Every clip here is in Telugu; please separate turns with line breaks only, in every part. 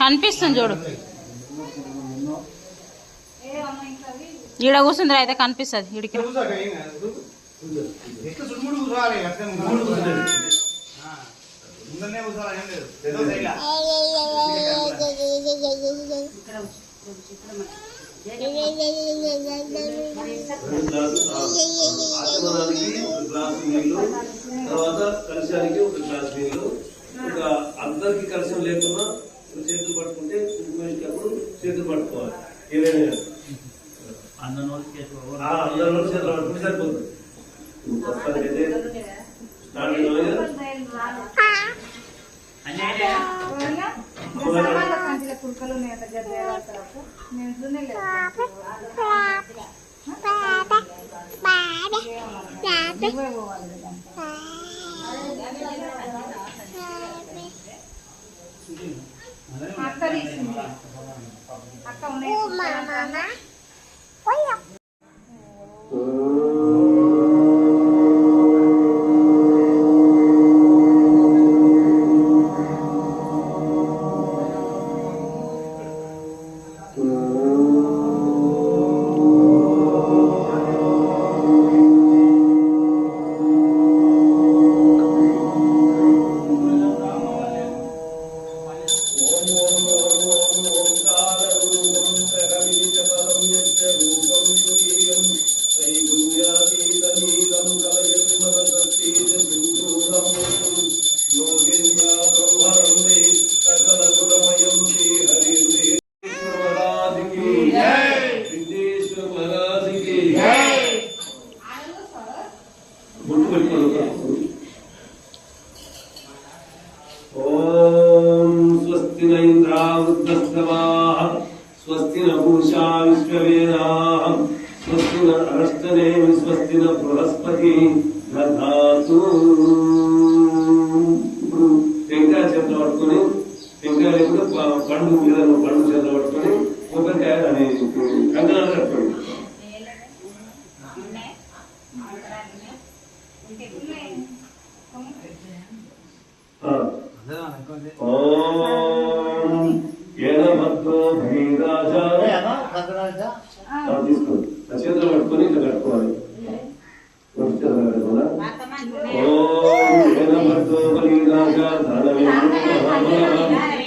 కనిపిస్తుంది చూడు. ఈడ కూర్చుందిరా అయితే కనిపిస్తుంది
ఇడికి ఇక్కడ
రెండు గ్లాసులు ఆచమనానికి ఒక గ్లాసు నీళ్ళు తర్వాత కలశానికి ఒక గ్లాసు నీళ్ళు ఒక అందరికి కలశం లేకున్నా ఒక చేతులు పట్టుకుంటే కుంకుమేసేటప్పుడు చేతులు పట్టుకోవాలి. ఏదైనా ఆ, అందరిలో చేతులు పట్టుకుంటే సరిపోతుంది. ప్రస్తుతానికైతే స్టార్ట్ అయినా కదా?
కుడుకలు నేను చూడలేదు. అక్క తీసింది. అక్క ఉన్నాయి
विश्ववेदाः स्वस्ति न स्वस्ति न बृहस्पतिः न 咱们的爱感谢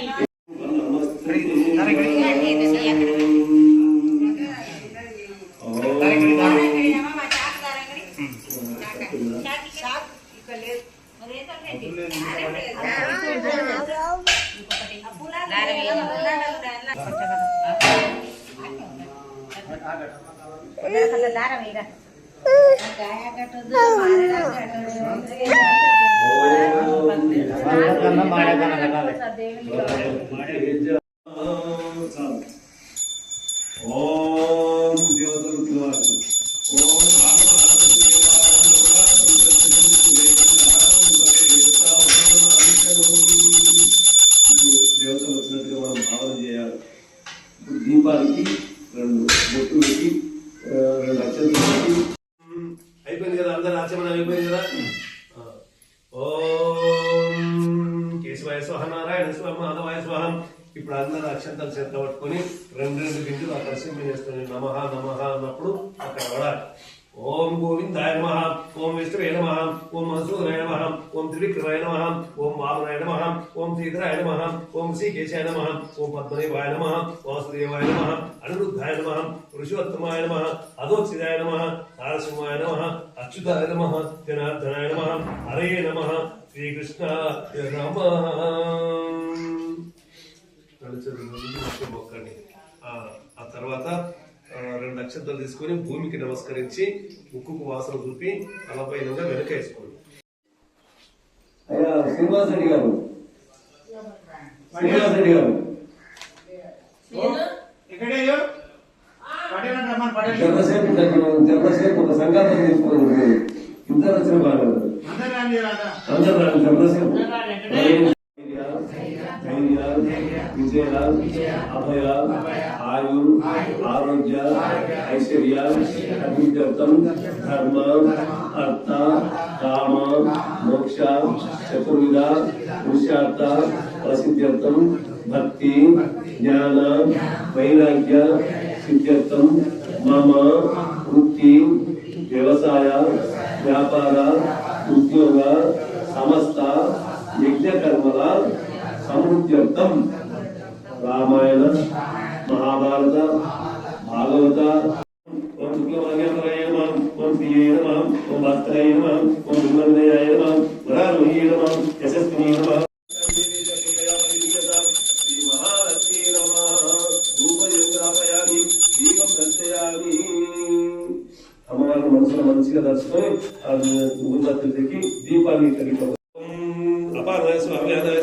ఓం అక్షంతలు చేత పట్టుకొని రెండు రెండు గింజలు అక్కడ సింహేస్తుంది నమః నమహ అన్నప్పుడు అక్కడ పడాలి. ఓం గోవిందాయ నమ ఓం విష్ణువే నమ ఓం మధుసూదనాయ నమ ఓం త్రివిక్రమాయ నమ ఓం వామనాయ నమ ఓం శ్రీధరాయ నమ ఓం శ్రీకేశాయ నమ ఓం పద్మదేవాయ నమ వాసుదేవాయ నమ అనిరుద్ధాయ నమ ఋషివత్తమాయ నమ అధోక్షిదాయ నమ నారసింహాయ నమ అచ్యుతాయ నమ జనార్దనాయ నమ హరే నమ శ్రీకృష్ణ నమ. మొక్కండి ఆ ఆ తర్వాత రెండు నక్షత్రాలు తీసుకొని భూమికి నమస్కరించి ముక్కుకు వాసన చూపి తలపైన వెనక వేసుకోండి. అయ్యా శ్రీనివాస్ రెడ్డి గారు. శ్రీనివాస్ రెడ్డి గారు. ఎంతసేపు ఎంతసేపు ఒక సంఘాతం తీసుకుని ఇద్దరు వచ్చిన బాగాలేదు
అందరూ రాండి రాదా
అందరూ రండి, ఎంతసేపు विजय अभय आयु, आरोग्य, ऐश्वर्य धर्म, अर्थ, काम, मोक्ष, चतुर्विध, पुरुषार्थ, प्रसिद्ध्यर्थम, भक्ति, ज्ञान, वैराग्य सिद्ध मम, वृत्ति, व्यवसाय, व्यापार, उद्योग, समस्त यज्ञ कर्मला మహాభారత భాగవత ఓం శుక్లమార్గేశ్వరాయ నమః ఓం శ్రీయే నమః ఓం భాస్కరాయ నమః ఓం భిన్నందయాయ నమః వరారోహి నమః యశస్విని నమః శ్రీ మహాలక్ష్మీ నమః రూపయోగ్రాపయామి దీపం దర్శయామి అమ్మవారిని మనసులో మంచిగా దర్శనం గురుదత్తుడికి దీపాన్ని కలిగి అపారాయ స్వ అవ్యాదాయ స్వ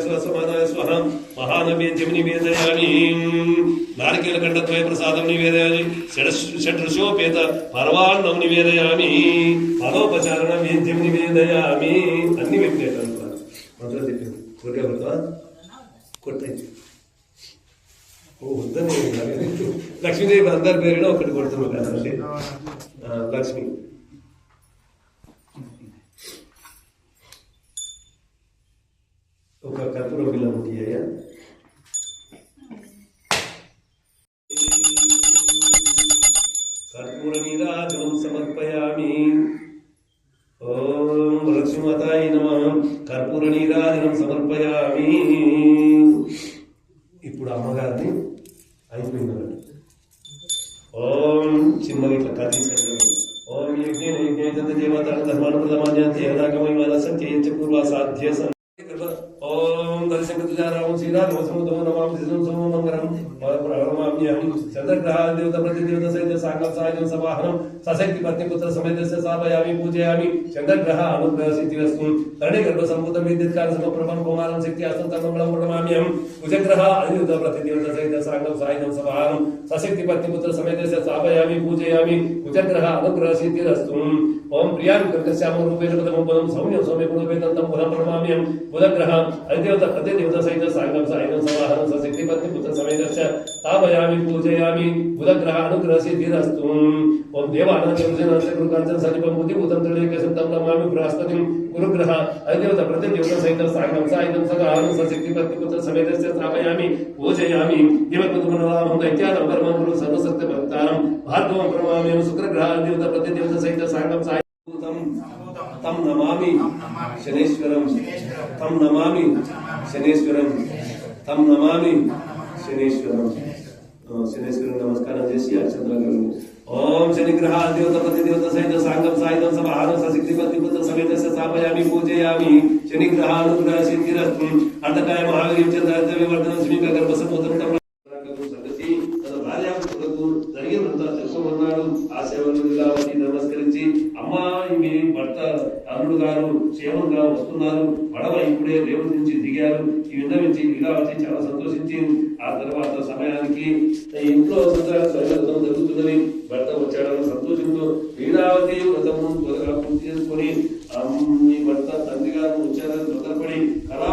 సమానాయ స్వ మహానవేద్యం నివేదయామి నారికేల ఖండద్వయ ప్రసాదం నివేదయామి. షడ్రుషోపేత పర్వాన్నం నివేదయామి. ఫలోపచారణ వేద్యం నివేదయామి అన్ని పెట్టినట్టు మంత్రం చెప్పింది కొట్టే కొడతా? కొట్టండి ఓ వద్దని లక్ష్మీదేవి అందరి పేరున ఒకటి కొడుతున్నాం కదండి లక్ష్మి. ఒక కర్పూర బిల్ల ఉంది చేయించ పూర్వ సాధ్య సం- ఓం सवाहनम सशक्ति पत्नी पुत्र समेत स्थापयामि पूजयामि चंद्रग्रह अनुग्रहसिद्धिरस्तु तरणे गर्भ संभूतं कार्य सब समप्रभं कुमारं शक्ति अस्तु तन्मलं प्रणमामि अहं देवता अनुयुत प्रतिदिवस सहित साकं सायनं सवाहनं सशक्ति पत्नी पुत्र समेत से साप यामी पूजे यामी पूजे ग्रह अनुग्रह सिद्धि वस्तु ओम प्रिया कृतस्याम रूपेण पदं पदं सौम्यं सौम्यं गुणपेतं तं पदं प्रणमामि अहं। बुधग्रह अधिदेवता प्रतिदेवता सहित साङ्गं सायुधं समाहरं सशक्ति पत्नि पुत्र समय पत्नीपुत्रसमेतश्च स्थापयामि, पूजयामि, बुधग्रहानुग्रहस्य धीरस्तु। ॐ देवानाथरुजनान्तकृताञ्चन सजिपं बुद्धिभूतं त्रिणेकशं तं नमामि बृहस्पतिं गुरुग्रह अधिदेवता प्रतिदेवतसहितं साङ्गं सायुधं सकाहरं सशक्ति पत्नि पुत्र समय पत्नीपुत्रसमेतश्च स्थापयामि, पूजयामि। दिवत्पदमनोरामं दैत्यानं परमं गुरु सर्वसत्यभक्तारं भार्गवं प्रमामेव शुक्रग्रहाधिदेवता प्रतिदेवतसहितं साङ्गं सायुधं तम नमामि, शनेश्वरं। तम नमामि, शनेश्वरं। తం నమామి శనేశ్వరం తం నమస్కారం చేసి అక్షంతరం ఓం శనిగ్రహ దేవత ప్రతి దేవత సహిత సాంగం సాయుధం సమాహారం సశక్తిపతి పుత్ర సమేత స్థాపయామి పూజయామి. శనిగ్రహ అనుగ్రహ సిద్ధిరస్తు అంతకాయ మహావీర్యం చంద్ర వివర్ధనం శ్రీక గర్భ సముద్రం సంగతి. తన భార్యాపుత్రులకు జరిగినంత తెలుసుకోమన్నాడు ఆ సేవలు నమస్కరించి అమ్మాయి మీ భర్త అల్లుడు గారు క్షేమంగా వస్తున్నారు. ఈ విన్నవించి లీలావతి చాలా సంతోషించి ఆ తర్వాత సమయానికి ఇంట్లో సత్యనారాయణ వ్రతం జరుగుతున్నది భర్త వచ్చాడన్న సంతోషంతో లీలావతి వ్రతము త్వరగా పూర్తి చేసుకొని మీ భర్త తండ్రి గారు వచ్చారని తొందరపడి కళా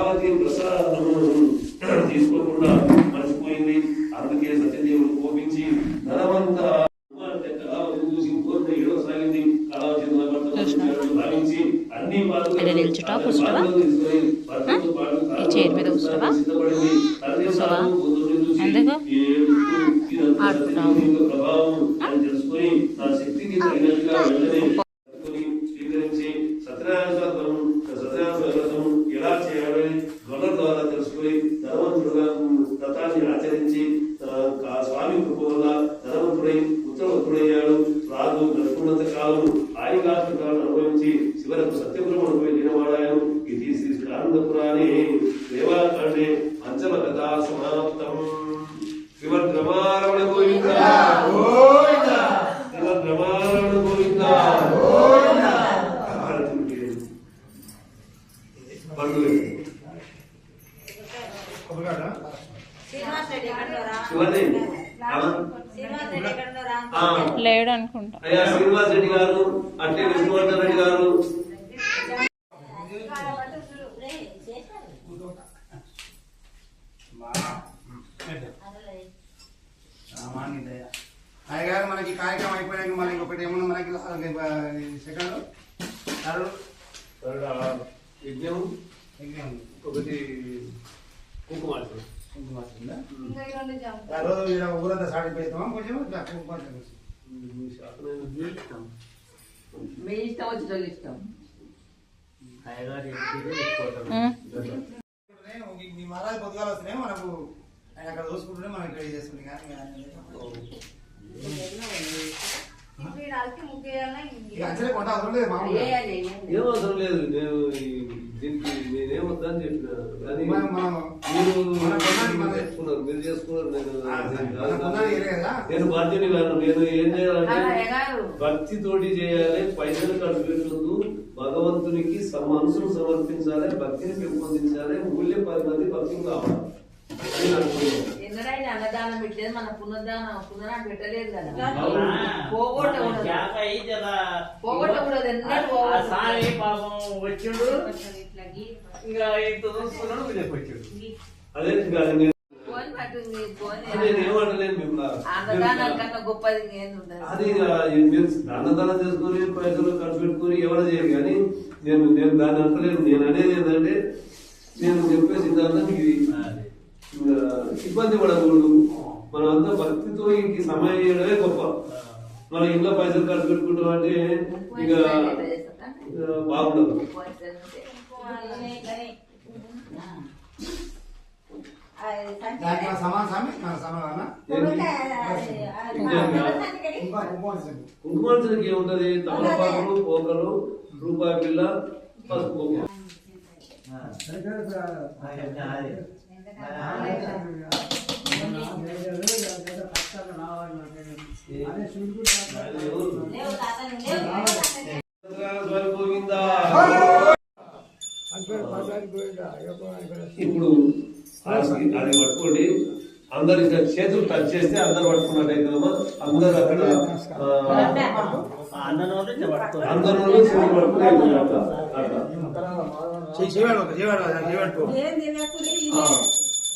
లేడు అనుకుంటా
అయ్యా శ్రీనివాస్ రెడ్డి గారు అట్లే విష్ణువర్ధన్ రెడ్డి గారు.
అయ్యగారు మనకి కార్యక్రమం అయిపోయాక మళ్ళీ ఇంకొకటి ఏమన్నా మనకి సెకండ్.
తర్వాత యజ్ఞం. ఒకటి కుంకుమార్చన.
ఇంకా ఈ రెండు జంప్
ఆ రోజు ఈడ ఊరంతా సాడిపోతామా కొంచెం ఇట్లా కొంచెం
మీ ఇష్టం వచ్చిన వాళ్ళు ఇష్టం
మీ మహారాజు పొద్దుగాల వస్తున్నాయి మనకు ఆయన అక్కడ చూసుకుంటుంటే మనం ఇక్కడ చేసుకుంటాం కానీ ఆయన లేదు.
ఇప్పుడు ఈ రాత్రికి ముగ్గు వేయాలన్నా
ఇక అంచనా కొంట అవసరం లేదు మామూలుగా
వేయాలి
ఏం అవసరం లేదు నేను ఈ- దీనికి నేనేం వద్దని చెప్పిన? కానీ మీరు చేసుకున్నారు మీరు చేసుకున్నారు నేను బాధ్యత కాదు. నేను ఏం చేయాలంటే
ఎగారు
భక్తి తోటి చేయాలి పైసలు ఖర్చు పెట్టొద్దు భగవంతునికి మనసును సమర్పించాలి భక్తిని పెంపొందించాలి మూల్య పది మంది భక్తులు కావాలి.
ఎన్నడైనా అన్నదానం పెట్టలేదు మన పునర్దానం పునరాన్ని పెట్టలేదు కదా? పోగొట్టకూడదు. ఎన్నడూ
పాపం వచ్చిండు. ఇంకా ఇంత వీళ్ళకి
అదే అది మీరు చేసుకొని పైసలు ఖర్చు పెట్టుకొని ఎవరు చేయరు కానీ నేను నేను దాన్ని అంటలేను. నేను అనేది ఏంటంటే నేను చెప్పే సిద్ధాంతం ఇది ఇబ్బంది పడకూడదు మనం అంతా భక్తితో ఇంక సమయం చేయడమే గొప్ప. మన ఇంట్లో పైసలు ఖర్చు పెట్టుకుంటాం అంటే ఇక బాగుండదు. కుంకుమార్చనకి ఏముంటది? తమలపాకులు పోకలు రూపాయి బిల్ల పసుపు ఇప్పుడు అది పట్టుకోండి. అందరు చేతులు టచ్ చేస్తే అందరు పట్టుకున్నట్టయితే అందరు అక్కడ అందరూ చేతులు పట్టుకుని అట్లా.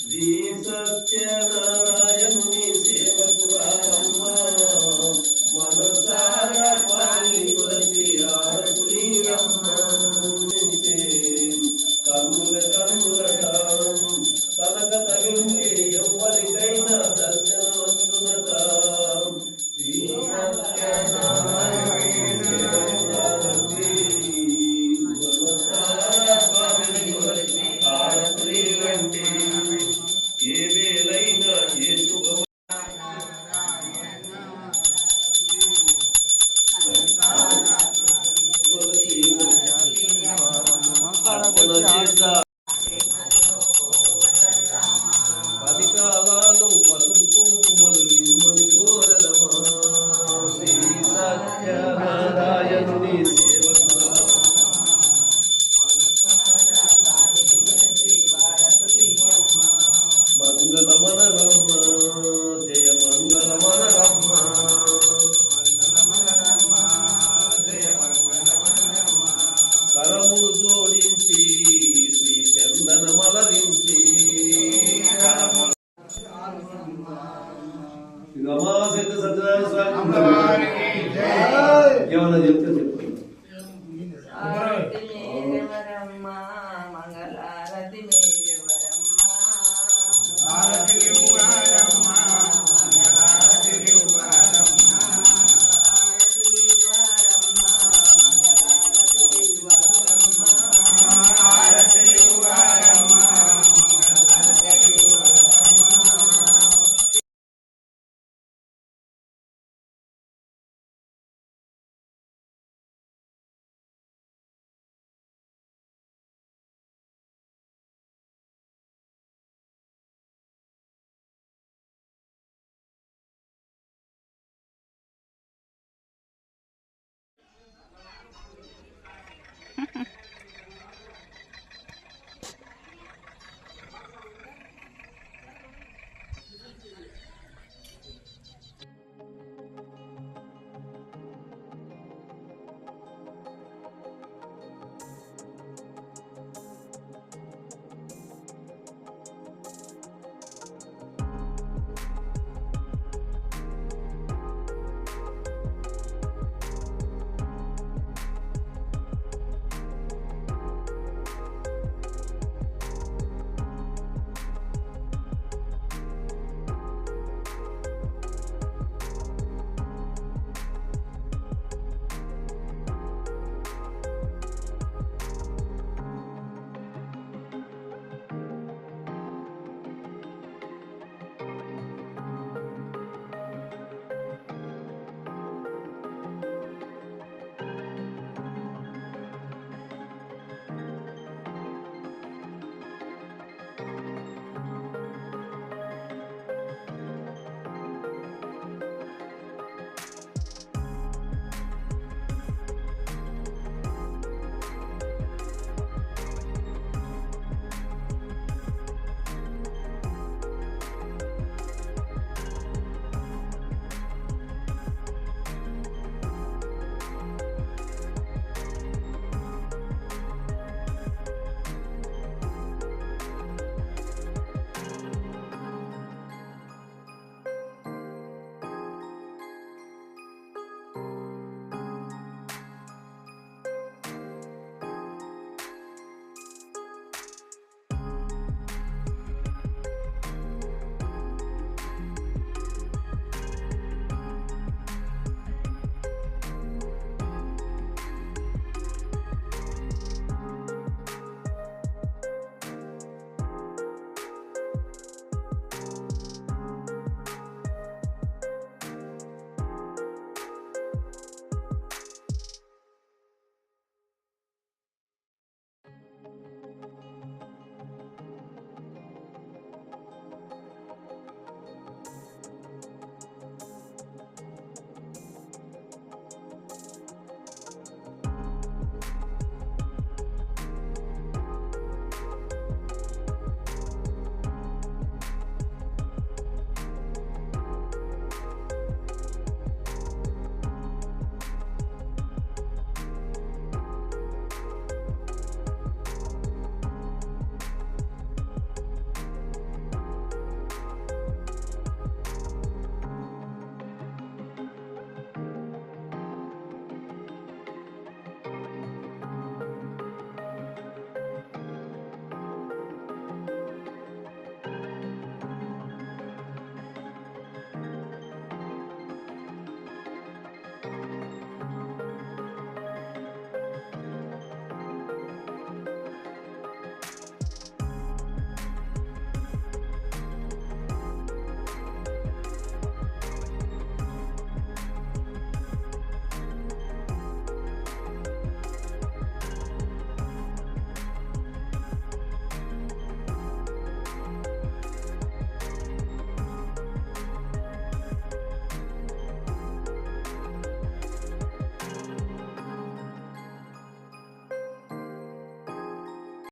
అట్లా ఏమన్నా చెప్తే చెప్పు.